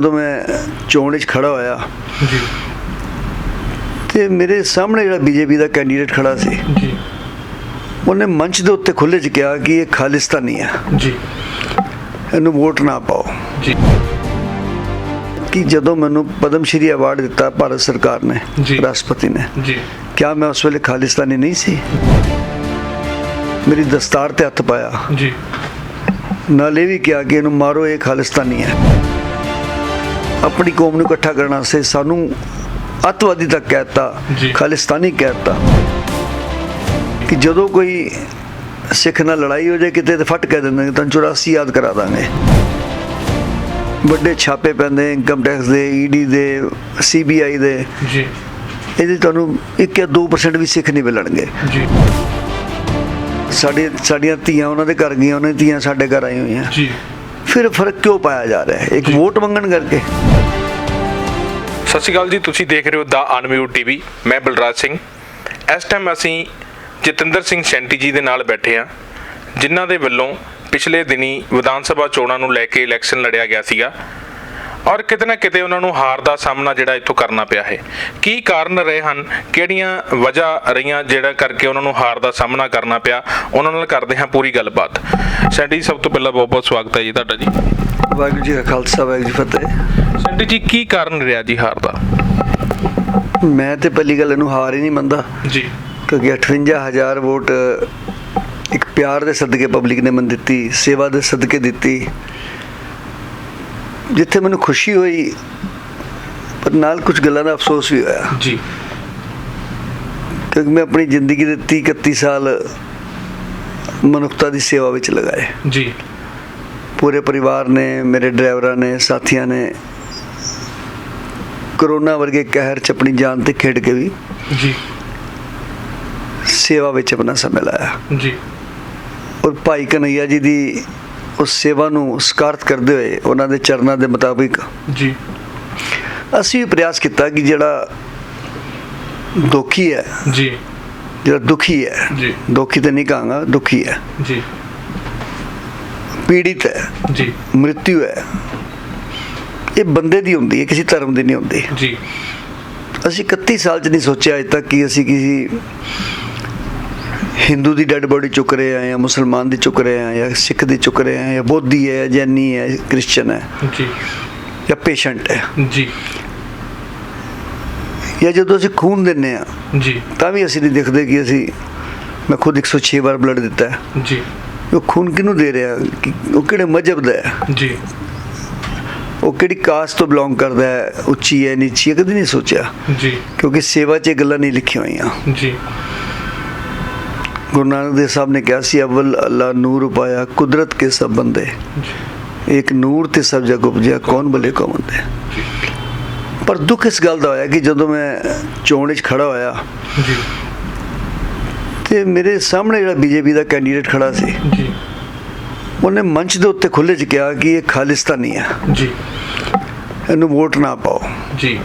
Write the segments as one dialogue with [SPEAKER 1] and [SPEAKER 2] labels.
[SPEAKER 1] ਜਦੋਂ ਮੈਂ ਚੋਣ ਵਿੱਚ ਖੜਾ ਹੋਇਆ
[SPEAKER 2] ਜੀ।
[SPEAKER 1] ਤੇ ਮੇਰੇ ਸਾਹਮਣੇ ਜਿਹੜਾ ਬੀਜੇਪੀ ਦਾ ਕੈਂਡੀਡੇਟ ਖੜਾ ਸੀ
[SPEAKER 2] ਜੀ।
[SPEAKER 1] ਉਹਨੇ ਮੰਚ ਦੇ ਉੱਤੇ ਖੁੱਲ੍ਹ ਚ ਕਿਹਾ ਕਿ ਇਹ ਖਾਲਿਸਤਾਨੀ ਹੈ
[SPEAKER 2] ਜੀ।
[SPEAKER 1] ਇਹਨੂੰ ਵੋਟ ਨਾ ਪਾਓ।
[SPEAKER 2] ਜੀ।
[SPEAKER 1] ਕਿ ਜਦੋਂ ਮੈਨੂੰ ਪਦਮ ਸ਼੍ਰੀ ਅਵਾਰਡ ਦਿੱਤਾ ਭਾਰਤ ਸਰਕਾਰ ਨੇ। ਰਾਸ਼ਟਰਪਤੀ ਨੇ
[SPEAKER 2] ਜੀ।
[SPEAKER 1] ਕਿਆ ਮੈਂ ਉਸ ਵੇਲੇ ਖਾਲਿਸਤਾਨੀ ਨਹੀਂ ਸੀ? ਮੇਰੀ ਦਸਤਾਰ ਤੇ ਹੱਥ ਪਾਇਆ।
[SPEAKER 2] ਜੀ।
[SPEAKER 1] ਨਾਲੇ ਵੀ ਕਿਹਾ ਕਿ ਇਹਨੂੰ ਮਾਰੋ ਇਹ ਖਾਲਿਸਤਾਨੀ ਹੈ। ਆਪਣੀ ਕੌਮ ਨੂੰ ਇਕੱਠਾ ਕਰਨ ਵਾਸਤੇ ਸਾਨੂੰ ਅੱਤਵਾਦੀ ਤੱਕ ਕਹਿਤਾ। ਖਾਲਿਸਤਾਨੀ ਕਹਿਤਾ ਕਿ ਜਦੋਂ ਕੋਈ ਸਿੱਖ ਨਾਲ ਲੜਾਈ ਹੋ ਜਾਏ ਕਿਤੇ ਤੇ ਫਟ ਕਹਿ ਦਿੰਦੇ ਤਾਂ 84 ਯਾਦ ਕਰਾ ਦਾਂਗੇ। ਵੱਡੇ ਛਾਪੇ ਪੈਂਦੇ ਇਨਕਮ ਟੈਕਸ ਦੇ ਈਡੀ ਦੇ ਸੀਬੀਆਈ ਦੇ।
[SPEAKER 2] ਜੀ।
[SPEAKER 1] ਇਹਦੇ ਤੁਹਾਨੂੰ 1 ਜਾਂ 2% ਵੀ ਸਿੱਖ ਨਹੀਂ ਮਿਲਣਗੇ।
[SPEAKER 2] ਜੀ।
[SPEAKER 1] ਸਾਡੇ ਸਾਡੀਆਂ ਧੀਆਂ ਉਹਨਾਂ ਦੇ ਘਰ ਗਈਆਂ ਉਹਨਾਂ ਦੀਆਂ ਧੀਆਂ ਸਾਡੇ ਘਰ ਆਈ ਹੋਈਆਂ।
[SPEAKER 2] ਜੀ।
[SPEAKER 1] ਫਿਰ ਫ਼ਰਕ ਕਿਉਂ ਪਾਇਆ ਜਾ ਰਿਹਾ ਹੈ? ਇੱਕ। ਵੋਟ ਮੰਗਣ ਕਰਕੇ।
[SPEAKER 3] ਸਤਿ ਸ਼੍ਰੀ ਅਕਾਲ ਜੀ ਤੁਸੀਂ ਦੇਖ ਰਹੇ ਹੋ ਦਾ ਅਨਮਿਊਟ ਟੀਵੀ ਮੈਂ ਬਲਰਾਜ ਸਿੰਘ। ਇਸ ਟਾਈਮ ਅਸੀਂ ਜਤਿੰਦਰ ਸਿੰਘ ਸ਼ੈਂਟੀ ਜੀ ਦੇ ਨਾਲ ਬੈਠੇ ਹਾਂ ਜਿਨ੍ਹਾਂ ਦੇ ਵੱਲੋਂ ਪਿਛਲੇ ਦਿਨੀ ਵਿਧਾਨ ਸਭਾ ਚੋਣਾਂ ਨੂੰ ਲੈ ਕੇ ਇਲੈਕਸ਼ਨ ਲੜਿਆ ਗਿਆ ਸੀਗਾ। ਔਰ ਕਿਤੇ ਨਾ ਕਿਤੇ ਉਹਨਾਂ ਨੂੰ ਹਾਰ ਦਾ ਸਾਹਮਣਾ ਜਿਹੜਾ ਇੱਥੋਂ ਕਰਨਾ ਪਿਆ ਹੈ। ਕੀ ਕਾਰਨ ਰਹੇ ਹਨ? ਕਿਹੜੀਆਂ ਵਜ੍ਹਾ ਰਹੀਆਂ ਜਿਹੜਾ ਕਰਕੇ ਉਹਨਾਂ ਨੂੰ ਹਾਰ ਦਾ ਸਾਹਮਣਾ ਕਰਨਾ ਪਿਆ? ਉਹਨਾਂ ਨਾਲ ਕਰਦੇ ਹਾਂ ਪੂਰੀ ਗੱਲਬਾਤ। ਸ਼ੈਂਟੀ ਜੀ ਸਭ ਤੋਂ ਪਹਿਲਾਂ ਬਹੁਤ ਬਹੁਤ ਸਵਾਗਤ ਹੈ ਜੀ ਤੁਹਾਡਾ ਜੀ।
[SPEAKER 1] ਵਾਹਿਗੁਰੂ ਜੀ ਕਾ ਖਾਲਸਾ ਵਾਹਿਗੁਰੂ ਜੀ ਫਤਿਹ।
[SPEAKER 3] ਸ਼ੈਂਟੀ ਜੀ ਕੀ ਕਾਰਨ ਰਿਹਾ ਜੀ ਹਾਰ ਦਾ?
[SPEAKER 1] ਮੈਂ ਤੇ ਪਹਿਲੀ ਗੱਲ ਇਹਨੂੰ ਹਾਰ ਹੀ ਨਹੀਂ ਮੰਨਦਾ।
[SPEAKER 2] ਜੀ।
[SPEAKER 1] ਕਿਉਂਕਿ 58000 ਵੋਟ ਇੱਕ ਪਿਆਰ ਦੇ ਸਦਕੇ ਪਬਲਿਕ ਨੇ ਮਨ ਦਿੱਤੀ ਸੇਵਾ ਦੇ ਸਦਕੇ ਦਿੱਤੀ। ਜਿੱਥੇ ਮੈਨੂੰ ਖੁਸ਼ੀ ਹੋਈ ਪਰ ਨਾਲ ਕੁਝ ਗੱਲਾਂ ਦਾ ਅਫਸੋਸ ਵੀ ਹੋਇਆ।
[SPEAKER 2] ਜੀ।
[SPEAKER 1] ਕਿਉਂਕਿ ਮੈਂ ਆਪਣੀ ਜ਼ਿੰਦਗੀ ਦੇ 30 31 ਸਾਲ ਮਨੁੱਖਤਾ ਦੀ ਸੇਵਾ ਵਿੱਚ ਲਗਾਏ।
[SPEAKER 2] ਜੀ।
[SPEAKER 1] ਪੂਰੇ ਪਰਿਵਾਰ ਨੇ ਮੇਰੇ ਡਰਾਈਵਰਾਂ ਨੇ ਸਾਥੀਆਂ ਨੇ ਕਰੋਨਾ ਵਰਗੇ ਕਹਿਰ ਚ ਆਪਣੀ ਜਾਨ ਤੇ ਖੇਡ ਕੇ ਵੀ
[SPEAKER 2] ਜੀ।
[SPEAKER 1] ਸੇਵਾ ਵਿੱਚ ਆਪਣਾ ਸਮਾਂ ਲਾਇਆ।
[SPEAKER 2] ਜੀ।
[SPEAKER 1] ਔਰ ਭਾਈ ਕਨਈਆ ਜੀ ਦੀ ਉਸ ਸੇਵਾ ਨੂੰ ਸਕਾਰਤ ਕਰਦੇ ਹੋਏ ਉਹਨਾਂ ਦੇ ਚਰਨਾਂ ਦੇ ਮੁਤਾਬਿਕ
[SPEAKER 2] ਜੀ।
[SPEAKER 1] ਅਸੀਂ ਵੀ ਪ੍ਰਯਾਸ ਕੀਤਾ ਕਿ ਜਿਹੜਾ ਦੁਖੀ ਹੈ
[SPEAKER 2] ਜੀ।
[SPEAKER 1] ਜਿਹੜਾ ਦੁਖੀ ਹੈ
[SPEAKER 2] ਜੀ।
[SPEAKER 1] ਦੁਖੀ ਤੇ ਨਹੀਂ ਕਹਾਂਗਾ ਦੁਖੀ ਹੈ।
[SPEAKER 2] ਜੀ।
[SPEAKER 1] ਪੀੜਿਤ ਹੈ
[SPEAKER 2] ਜੀ।
[SPEAKER 1] ਮ੍ਰਿਤਿੂ ਹੈ। ਇਹ ਬੰਦੇ ਦੀ ਹੁੰਦੀ ਹੈ ਕਿਸੇ ਧਰਮ ਦੀ ਨਹੀਂ ਹੁੰਦੀ।
[SPEAKER 2] ਜੀ।
[SPEAKER 1] ਅਸੀਂ 31 ਸਾਲ ਚ ਨਹੀਂ ਸੋਚਿਆ ਅਜੇ ਤੱਕ ਕਿ ਅਸੀਂ ਕਿਸੇ ਹਿੰਦੂ ਦੀ ਡੈੱਡ ਬੋਡੀ ਚੁੱਕ ਰਹੇ ਆ ਜਾਂ ਮੁਸਲਮਾਨ ਦੀ ਚੁੱਕ ਰਹੇ ਆ ਜਾਂ ਸਿੱਖ ਦੀ ਚੁੱਕ ਰਹੇ ਆ ਜਾਂ ਬੋਧੀ ਹੈ ਜੈਨੀ ਹੈ ਕ੍ਰਿਸਚੀਅਨ ਹੈ
[SPEAKER 2] ਜੀ।
[SPEAKER 1] ਜਾਂ ਪੇਸ਼ੈਂਟ ਹੈ।
[SPEAKER 2] ਜੀ।
[SPEAKER 1] ਜਾਂ ਜਦੋਂ ਅਸੀਂ ਖੂਨ ਦਿੰਨੇ ਆ
[SPEAKER 2] ਜੀ।
[SPEAKER 1] ਤਾਂ ਵੀ ਅਸੀਂ ਨਹੀਂ ਦੇਖਦੇ ਕਿ ਅਸੀਂ ਮੈਂ ਖੁਦ 106 ਵਾਰ ਬਲੱਡ ਦਿੱਤਾ ਹੈ।
[SPEAKER 2] ਜੀ।
[SPEAKER 1] ਉਹ ਖੂਨ ਕਿਹਨੂੰ ਦੇ ਰਿਹਾ? ਉਹ ਕਿਹੜੇ ਮਜਹਬ ਦਾ ਹੈ?
[SPEAKER 2] ਜੀ।
[SPEAKER 1] ਉਹ ਕਿਹੜੀ ਕਾਸਟ ਤੋਂ ਬਿਲੋਂਗ ਕਰਦਾ ਹੈ? ਉੱਚੀ ਹੈ ਨੀਚੀ ਹੈ ਕਦੇ ਨਹੀਂ ਸੋਚਿਆ।
[SPEAKER 2] ਜੀ।
[SPEAKER 1] ਕਿਉਂਕਿ ਸੇਵਾ 'ਚ ਇਹ ਗੱਲਾਂ ਨਹੀਂ ਲਿਖੀਆਂ ਹੋਈਆਂ।
[SPEAKER 2] ਜੀ।
[SPEAKER 1] ਗੁਰੂ ਨਾਨਕ ਦੇਵ ਸਾਹਿਬ ਨੇ ਕਿਹਾ ਸੀ ਅਵਲ ਅੱਲਾ ਨੂਰ ਉਪਾਇਆ ਕੁਦਰਤ ਕੇ ਸਭ ਬੰਦੇ। ਇੱਕ ਨੂਰ ਤੇ ਸਭ ਜਗ ਉਪਜਿਆ ਕੌਣ ਭਲੇ ਕੌਣ ਮੰਦੇ। ਪਰ ਦੁੱਖ ਇਸ ਗੱਲ ਦਾ ਹੋਇਆ ਕਿ ਜਦੋਂ ਮੈਂ ਚੋਣ ਵਿੱਚ ਖੜਾ ਹੋਇਆ
[SPEAKER 2] ਜੀ
[SPEAKER 1] ਤੇ ਮੇਰੇ ਸਾਹਮਣੇ ਜਿਹੜਾ ਬੀਜੇਪੀ ਦਾ ਕੈਂਡੀਡੇਟ ਖੜਾ ਸੀ
[SPEAKER 2] ਜੀ
[SPEAKER 1] ਉਹਨੇ ਮੰਚ ਦੇ ਉੱਤੇ ਖੁੱਲ੍ਹ ਚ ਕਿਹਾ ਕਿ ਇਹ ਖਾਲਿਸਤਾਨੀ ਹੈ
[SPEAKER 2] ਜੀ।
[SPEAKER 1] ਇਹਨੂੰ ਵੋਟ ਨਾ ਪਾਓ।
[SPEAKER 2] ਜੀ।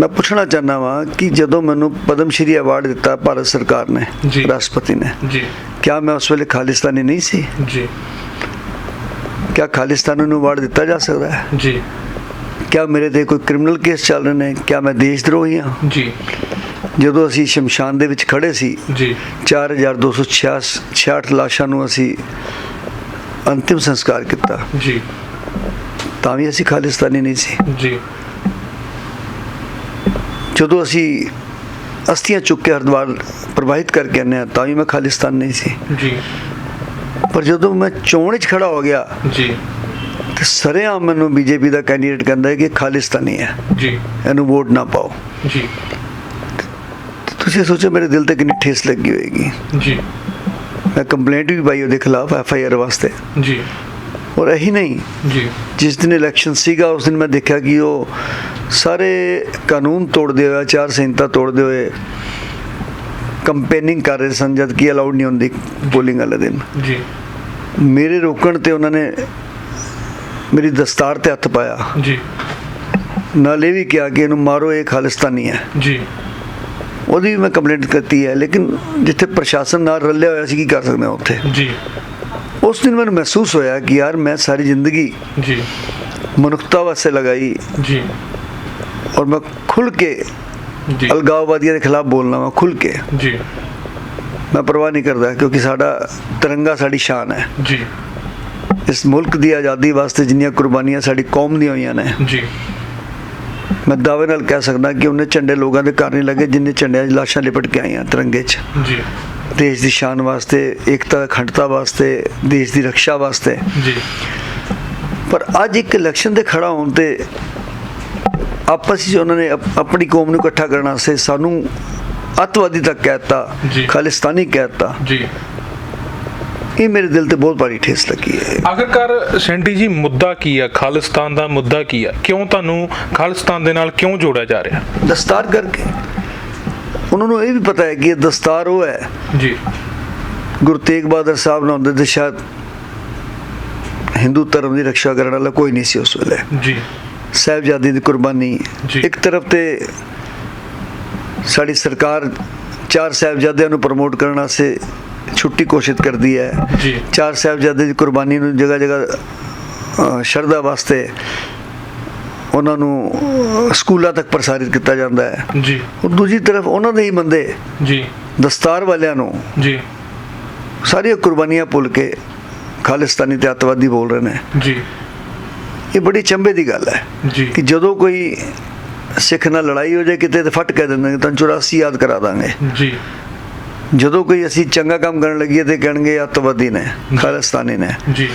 [SPEAKER 1] ਮੈਂ ਪੁੱਛਣਾ ਚਾਹੁੰਦਾ ਵਾਂ ਕਿ ਜਦੋਂ ਮੈਨੂੰ ਪਦਮ ਸ਼੍ਰੀ ਅਵਾਰਡ ਦਿੱਤਾ ਭਾਰਤ ਸਰਕਾਰ ਨੇ। ਰਾਸ਼ਟਰਪਤੀ ਨੇ
[SPEAKER 2] ਜੀ।
[SPEAKER 1] ਕਿਆ ਮੈਂ ਉਸ ਵੇਲੇ ਖਾਲਿਸਤਾਨੀ ਨਹੀਂ ਸੀ?
[SPEAKER 2] ਜੀ।
[SPEAKER 1] ਕਿਆ ਖਾਲਿਸਤਾਨ ਨੂੰ ਅਵਾਰਡ ਦਿੱਤਾ ਜਾ ਸਕਦਾ ਹੈ?
[SPEAKER 2] ਜੀ।
[SPEAKER 1] ਕਿਆ ਮੇਰੇ ਤੇ ਕੋਈ ਕ੍ਰਿਮੀਨਲ ਕੇਸ ਚੱਲ ਰਹੇ ਨੇ? ਕਿਆ ਮੈਂ ਦੇਸ਼ ਦਰੋਹੀ ਹਾਂ?
[SPEAKER 2] ਜੀ।
[SPEAKER 1] ਜਦੋਂ ਅਸੀਂ ਸ਼ਮਸ਼ਾਨ ਦੇ ਵਿੱਚ ਖੜੇ ਸੀ
[SPEAKER 2] ਜੀ।
[SPEAKER 1] 4266 ਲਾਸ਼ਾਂ ਨੂੰ ਅਸੀਂ ਅੰਤਿਮ ਸੰਸਕਾਰ ਕੀਤਾ।
[SPEAKER 2] ਜੀ।
[SPEAKER 1] ਤਾਂ ਵੀ ਅਸੀਂ ਖਾਲਿਸਤਾਨੀ ਨਹੀਂ ਸੀ।
[SPEAKER 2] ਜੀ।
[SPEAKER 1] ਜਦੋਂ ਅਸੀਂ ਅਸਥੀਆਂ ਚੁੱਕ ਕੇ ਹਰਿਦੁਆਰ ਪ੍ਰਵਾਹਿਤ ਕਰਕੇ ਆਉਂਦੇ ਹਾਂ ਤਾਂ ਵੀ ਮੈਂ ਖਾਲਿਸਤਾਨ ਨਹੀਂ ਸੀ।
[SPEAKER 2] ਜੀ।
[SPEAKER 1] ਪਰ ਜਦੋਂ ਮੈਂ ਚੋਣ 'ਚ ਖੜਾ ਹੋ ਗਿਆ
[SPEAKER 2] ਜੀ।
[SPEAKER 1] ਤੇ ਸਰੇਆਮ ਮੈਨੂੰ ਬੀਜੇਪੀ ਦਾ ਕੈਂਡੀਡੇਟ ਕਹਿੰਦਾ ਹੈ ਕਿ ਖਾਲਿਸਤਾਨੀ ਹੈ।
[SPEAKER 2] ਜੀ।
[SPEAKER 1] ਇਹਨੂੰ ਵੋਟ ਨਾ ਪਾਓ।
[SPEAKER 2] ਜੀ।
[SPEAKER 1] ਤੁਸੀਂ ਸੋਚੋ ਮੇਰੇ ਦਿਲ ਤੇ ਕਿੰਨੀ ਠੇਸ ਲੱਗੀ ਹੋਏਗੀ।
[SPEAKER 2] ਜੀ।
[SPEAKER 1] ਮੈਂ ਕੰਪਲੇਂਟ ਵੀ ਪਾਈ ਉਹਦੇ ਖਿਲਾਫ ਐਫ ਆਈ ਆਰ ਵਾਸਤੇ।
[SPEAKER 2] ਜੀ।
[SPEAKER 1] ਔਰ ਇਹੀ ਨਹੀਂ।
[SPEAKER 2] ਜੀ।
[SPEAKER 1] ਜਿਸ ਦਿਨ ਇਲੈਕਸ਼ਨ ਸੀਗਾ ਉਸ ਦਿਨ ਮੈਂ ਦੇਖਿਆ ਕਿ ਉਹ ਸਾਰੇ ਕਾਨੂੰਨ ਤੋੜਦੇ ਹੋਏ ਆਚਾਰ ਸੰਹਿਤਾ ਤੋੜਦੇ ਹੋਏ ਕੰਪੇਨਿੰਗ ਕਰ ਰਹੇ ਸਨ ਜਦ ਕਿ ਅਲਾਉਡ ਨਹੀਂ ਹੁੰਦੀ ਪੋਲਿੰਗ ਵਾਲੇ ਦਿਨ।
[SPEAKER 2] ਜੀ।
[SPEAKER 1] ਮੇਰੇ ਰੋਕਣ ਤੇ ਉਹਨਾਂ ਨੇ ਮੇਰੀ ਦਸਤਾਰ ਤੇ ਹੱਥ ਪਾਇਆ।
[SPEAKER 2] ਜੀ।
[SPEAKER 1] ਨਾਲ ਇਹ ਵੀ ਕਿਹਾ ਕਿ ਇਹਨੂੰ ਮਾਰੋ ਇਹ ਖਾਲਿਸਤਾਨੀ ਹੈ।
[SPEAKER 2] ਜੀ।
[SPEAKER 1] ਉਹਦੀ ਵੀ ਮੈਂ ਕੰਪਲੇਂਟ ਕਰਤੀ ਹੈ ਲੇਕਿਨ ਜਿੱਥੇ ਪ੍ਰਸ਼ਾਸਨ ਨਾਲ ਰਲਿਆ ਹੋਇਆ ਸੀ ਕੀ ਕਰ ਸਕਦੇ ਹਾਂ ਉੱਥੇ?
[SPEAKER 2] ਜੀ।
[SPEAKER 1] ਉਸ ਦਿਨ ਮੈਨੂੰ ਮਹਿਸੂਸ ਹੋਇਆ ਕਿ ਯਾਰ ਮੈਂ ਸਾਰੀ ਜ਼ਿੰਦਗੀ
[SPEAKER 2] ਜੀ।
[SPEAKER 1] ਮਨੁੱਖਤਾ ਵਾਸਤੇ ਲਗਾਈ
[SPEAKER 3] ਜੀ।
[SPEAKER 1] ਔਰ ਮੈਂ ਖੁੱਲ ਕੇ
[SPEAKER 3] ਜੀ।
[SPEAKER 1] ਅਲਗਾਵਵਾਦੀਆਂ ਦੇ ਖਿਲਾਫ ਬੋਲਣਾ ਵਾ ਖੁੱਲ ਕੇ।
[SPEAKER 3] ਜੀ।
[SPEAKER 1] ਮੈਂ ਪਰਵਾਹ ਨਹੀਂ ਕਰਦਾ ਕਿਉਂਕਿ ਸਾਡਾ ਤਿਰੰਗਾ ਸਾਡੀ ਸ਼ਾਨ ਹੈ।
[SPEAKER 3] ਜੀ।
[SPEAKER 1] ਇਸ ਮੁਲਕ ਦੀ ਆਜ਼ਾਦੀ ਵਾਸਤੇ ਜਿੰਨੀਆਂ ਕੁਰਬਾਨੀਆਂ ਸਾਡੀ ਕੌਮ ਦੀਆਂ ਹੋਈਆਂ ਨੇ
[SPEAKER 3] ਜੀ।
[SPEAKER 1] ਮੈਂ ਦਾਅਵੇ ਨਾਲ ਕਹਿ ਸਕਦਾ ਕਿ ਉਹਨੇ ਝੰਡੇ ਲੋਕਾਂ ਦੇ ਘਰ ਨਹੀਂ ਲੱਗੇ ਜਿੰਨੇ ਝੰਡਿਆਂ 'ਚ ਲਾਸ਼ਾਂ ਲਿਪਟ ਕੇ ਆਈਆਂ ਤਿਰੰਗੇ 'ਚ।
[SPEAKER 3] ਜੀ।
[SPEAKER 1] ਦੇਸ਼ ਦੀ ਸ਼ਾਨ ਵਾਸਤੇ ਏਕਤਾ ਅਖੰਡਤਾ ਵਾਸਤੇ ਦੇਸ਼ ਦੀ ਰੱਖਿਆ ਵਾਸਤੇ
[SPEAKER 3] ਜੀ
[SPEAKER 1] ਪਰ ਅੱਜ ਇੱਕ ਇਲੈਕਸ਼ਨ ਤੇ ਖੜਾ ਹੋਣ ਤੇ ਆਪਸ ਵਿੱਚ ਉਹਨਾਂ ਨੇ ਆਪਣੀ ਕੌਮ ਨੂੰ ਇਕੱਠਾ ਕਰਨ ਵਾਸਤੇ ਸਾਨੂੰ ਅੱਤਵਾਦੀ ਤੱਕ ਕਹਿਤਾ। ਖਾਲਿਸਤਾਨੀ ਕਹਿਤਾ
[SPEAKER 3] ਜੀ
[SPEAKER 1] ਇਹ ਮੇਰੇ ਦਿਲ ਤੇ ਬਹੁਤ ਭਾਰੀ ਠੇਸ ਲੱਗੀ ਹੈ
[SPEAKER 3] ਆਖਰਕਾਰ ਸੈਂਟੀ ਜੀ ਮੁੱਦਾ ਕੀ ਆ ਖਾਲਿਸਤਾਨ ਦਾ ਮੁੱਦਾ ਕੀ ਆ ਕਿਉਂ ਤੁਹਾਨੂੰ ਖਾਲਿਸਤਾਨ ਦੇ ਨਾਲ ਕਿਉਂ ਜੋੜਿਆ ਜਾ ਰਿਹਾ
[SPEAKER 1] ਦਸਤਾਰ ਕਰਕੇ ਉਹਨਾਂ ਨੂੰ ਇਹ ਵੀ ਪਤਾ ਹੈ ਕਿ ਇਹ ਦਸਤਾਰ ਉਹ ਹੈ।
[SPEAKER 3] ਜੀ।
[SPEAKER 1] ਗੁਰੂ ਤੇਗ ਬਹਾਦਰ ਸਾਹਿਬ ਨਾਲ ਤੇ ਸ਼ਾਇਦ ਹਿੰਦੂ ਧਰਮ ਦੀ ਰੱਖਿਆ ਕਰਨ ਵਾਲਾ ਕੋਈ ਨਹੀਂ ਸੀ ਉਸ ਵੇਲੇ।
[SPEAKER 3] ਜੀ।
[SPEAKER 1] ਸਾਹਿਬਜ਼ਾਦੇ ਦੀ ਕੁਰਬਾਨੀ। ਇੱਕ ਤਰਫ ਤੇ ਸਾਡੀ ਸਰਕਾਰ ਚਾਰ ਸਾਹਿਬਜ਼ਾਦਿਆਂ ਨੂੰ ਪ੍ਰਮੋਟ ਕਰਨ ਵਾਸਤੇ ਛੁੱਟੀ ਘੋਸ਼ਿਤ ਕਰਦੀ ਹੈ।
[SPEAKER 3] ਜੀ।
[SPEAKER 1] ਚਾਰ ਸਾਹਿਬਜ਼ਾਦੇ ਦੀ ਕੁਰਬਾਨੀ ਨੂੰ ਜਗ੍ਹਾ ਜਗ੍ਹਾ ਸ਼ਰਧਾ ਵਾਸਤੇ ਉਹਨਾਂ ਨੂੰ ਸਕੂਲਾਂ ਤੱਕ ਪ੍ਰਸਾਰਿਤ ਕੀਤਾ ਜਾਂਦਾ ਹੈ।
[SPEAKER 3] ਜੀ।
[SPEAKER 1] ਔਰ ਦੂਜੀ ਤਰਫ ਉਹਨਾਂ ਦੇ ਹੀ ਬੰਦੇ
[SPEAKER 3] ਜੀ।
[SPEAKER 1] ਦਸਤਾਰ ਵਾਲਿਆਂ ਨੂੰ
[SPEAKER 3] ਜੀ।
[SPEAKER 1] ਸਾਰੀਆਂ ਕੁਰਬਾਨੀਆਂ ਭੁੱਲ ਕੇ ਖਾਲਿਸਤਾਨੀ ਤੇ ਅੱਤਵਾਦੀ ਬੋਲ ਰਹੇ ਨੇ।
[SPEAKER 3] ਜੀ।
[SPEAKER 1] ਇਹ ਬੜੀ ਚੰਬੇ ਦੀ ਗੱਲ ਹੈ
[SPEAKER 3] ਜੀ।
[SPEAKER 1] ਕਿ ਜਦੋਂ ਕੋਈ ਸਿੱਖ ਨਾਲ ਲੜਾਈ ਹੋ ਜਾਏ ਕਿਤੇ ਤੇ ਫਟ ਕਹਿ ਦਿੰਦੇ ਤਾਂ 84 ਯਾਦ ਕਰਾ ਦਾਂਗੇ।
[SPEAKER 3] ਜੀ।
[SPEAKER 1] ਜਦੋਂ ਕੋਈ ਅਸੀਂ ਚੰਗਾ ਕੰਮ ਕਰਨ ਲੱਗੀਏ ਤੇ ਕਹਿਣਗੇ ਅੱਤਵਾਦੀ ਨੇ ਖਾਲਿਸਤਾਨੀ ਨੇ।
[SPEAKER 3] ਜੀ।